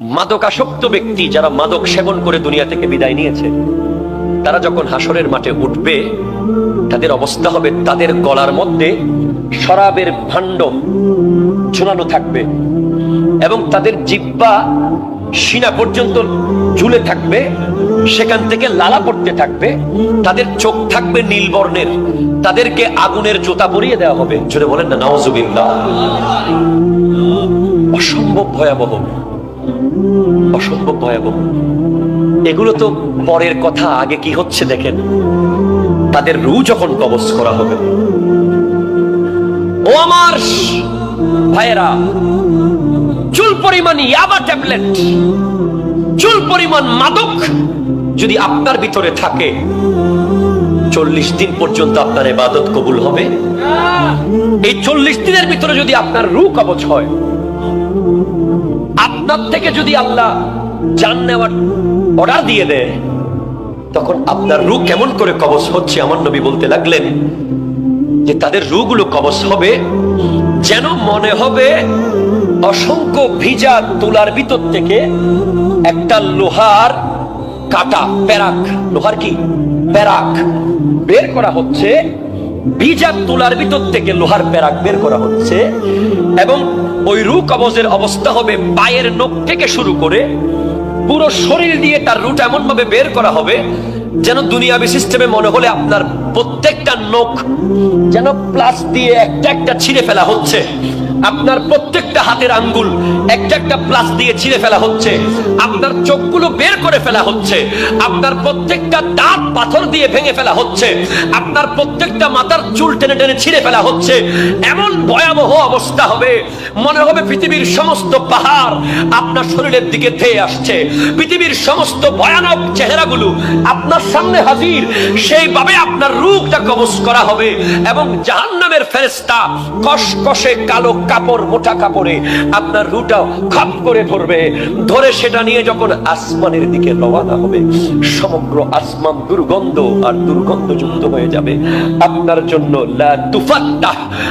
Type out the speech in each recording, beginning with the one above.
মাদকাসক্ত ব্যক্তি যারা মাদক সেবন করে দুনিয়া থেকে বিদায় নিয়েছে, তারা যখন হাসরের মাঠে উঠবে, তাদের অবস্থা হবে তাদের গলার মধ্যে শরাবের ভাণ্ড ঝুলানো থাকবে এবং তাদের জিব্বা সিনা পর্যন্ত ঝুলে থাকবে, সেখান থেকে লালা পড়তে থাকবে, তাদের চোখ থাকবে নীল বর্ণের, তাদেরকে আগুনের জোতা পরিয়ে দেওয়া হবে। জুড়ে বলেন না নওয়াজুবিল্লাহ অসম্ভব ভয়াবহ। অসম্ভব ভয়াবহ। এগুলো তো পরের কথা, আগে কি হচ্ছে দেখেন। তাদের রু যখন কবজ করা হবে। ও আমার ভাইয়েরা, চুল পরিমাণ ইয়াবা ট্যাবলেট, চুল পরিমাণ মাদক যদি আপনার ভিতরে থাকে, চল্লিশ দিন পর্যন্ত আপনার এবাদত কবুল হবে। এই চল্লিশ দিনের ভিতরে যদি আপনার রু কবচ হয় আপনার থেকে যদি আল্লাহ জান নেওয়ার অর্ডার দিয়ে দেয়, তখন আপনার রু কেমন করে কবচ হচ্ছে আমার নবী বলতে লাগলেন যে তাদের রুগুলো কবচ হবে যেন মনে হবে অসংখ্য ভিজা তুলার ভিতর থেকে একটা লোহার কাটা প্যারাক, লোহার কি? প্যারাক বের করা হচ্ছে ভিজা তুলার ভিতর থেকে লোহার প্যারাক বের করা হচ্ছে এবং ওই রু কবজের অবস্থা হবে পায়ের নখ থেকে শুরু করে পুরো শরীর দিয়ে তার রুট এমন ভাবে বের করা হবে যেন দুনিয়াবি সিস্টেমে মনে হলে আপনার প্রত্যেকটা নখ যেন প্লাস দিয়ে একটা একটা ছিঁড়ে ফেলা হচ্ছে। আপনার প্রত্যেকটা হাতের আঙ্গুল একটা একটা প্লাস দিয়ে ছিঁড়ে ফেলা হচ্ছে। আপনার চোখগুলো বের করে ফেলা হচ্ছে। আপনার প্রত্যেকটা দাঁত পাথর দিয়ে ভেঙে ফেলা হচ্ছে। আপনার প্রত্যেকটা মাথার চুল টেনে টেনে ছিঁড়ে ফেলা হচ্ছে। এমন ভয়াবহ অবস্থা হবে। মনে হবে পৃথিবীর সমস্ত পাহাড় আপনার শরীরের দিকে ধেয়ে আসছে। পৃথিবীর সমস্ত ভয়ানক চেহারাগুলো আপনার সামনে হাজির। সেইভাবে আপনার রূপটা কবজ করা হবে এবং জাহান্নামের ফেরেস্তা কসকসে কালো কাপড়, মোটা কাপড়ে আপনার রুটাও খাপ করে ধরবে। ধরে সেটা নিয়ে যখন আসমানের দিকে রওনা হবে, সমগ্র আসমান দুর্গন্ধ আর দুর্গন্ধ যুক্ত হয়ে যাবে। আপনার জন্য লা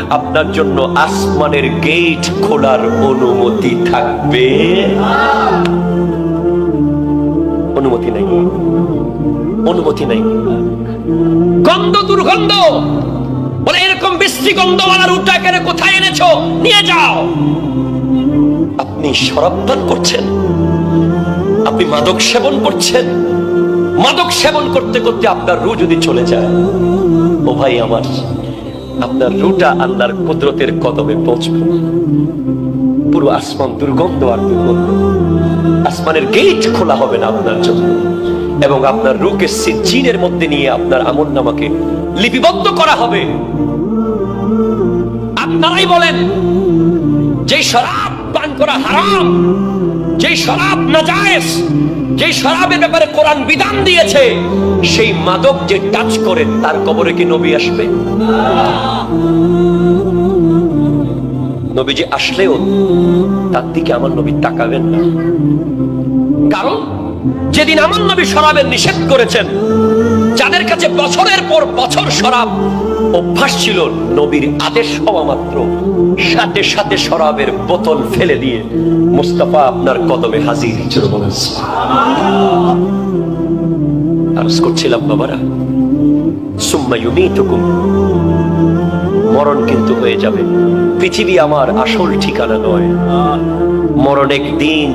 আপনার জন্য আসমানের গেট খোলার অনুমতি থাকবে। অনুমতি নাই। অনুমতি নাই। গন্ধ দুর্গন্ধ! বলে, এরকম বৃষ্টি গন্ধওয়ালা এখানে কোথায় এনেছো? নিয়ে যাও। আপনি শরাবপান করছেন। আপনি মাদক সেবন করছেন। মাদক সেবন করতে করতে আপনার রু যদি চলে যায়, ও ভাই আমার, আপনার রুটা আল্লাহর কুদরতের কদমে পৌঁছবে। পুরো আসমান দুর্গন্ধ আর দুর্গন্ধ। আসমানের গেট খোলা হবে না আপনার জন্য। এবং আপনার রুকে সিজিনের মধ্যে নিয়ে আপনার আমল নামাকে লিপিবদ্ধ করা হবে। আপনারাই বলেন যে শরাব পান করা হারাম যে শরাব নাজায়েজ যে শরাবের ব্যাপারে কোরআন বিধান দিয়েছে, সেই মাদক যে টাচ করে, তার কবরে কি নবী আসবে? নবীজি আসলেও তার দিকে আমার নবী তাকাবেন না। কারণ যেদিন আমার নবী শরাবের নিষেধ করেছেন, যাদের কাছে বছরের পর বছর শরাব, অভ্যাস ছিল নবীর আদেশ হওয়া মাত্র। সাথে সাথে শরাবের বোতল ফেলে দিয়ে মুস্তাফা আপনার কদমে হাজির। আরজ করছিলাম, বাবারা, সুম্মা ইউমিতুকুম। মরণ কিন্তু হয়ে যাবে। পৃথিবী আমার আসল ঠিকানা নয়। মরণ একদিন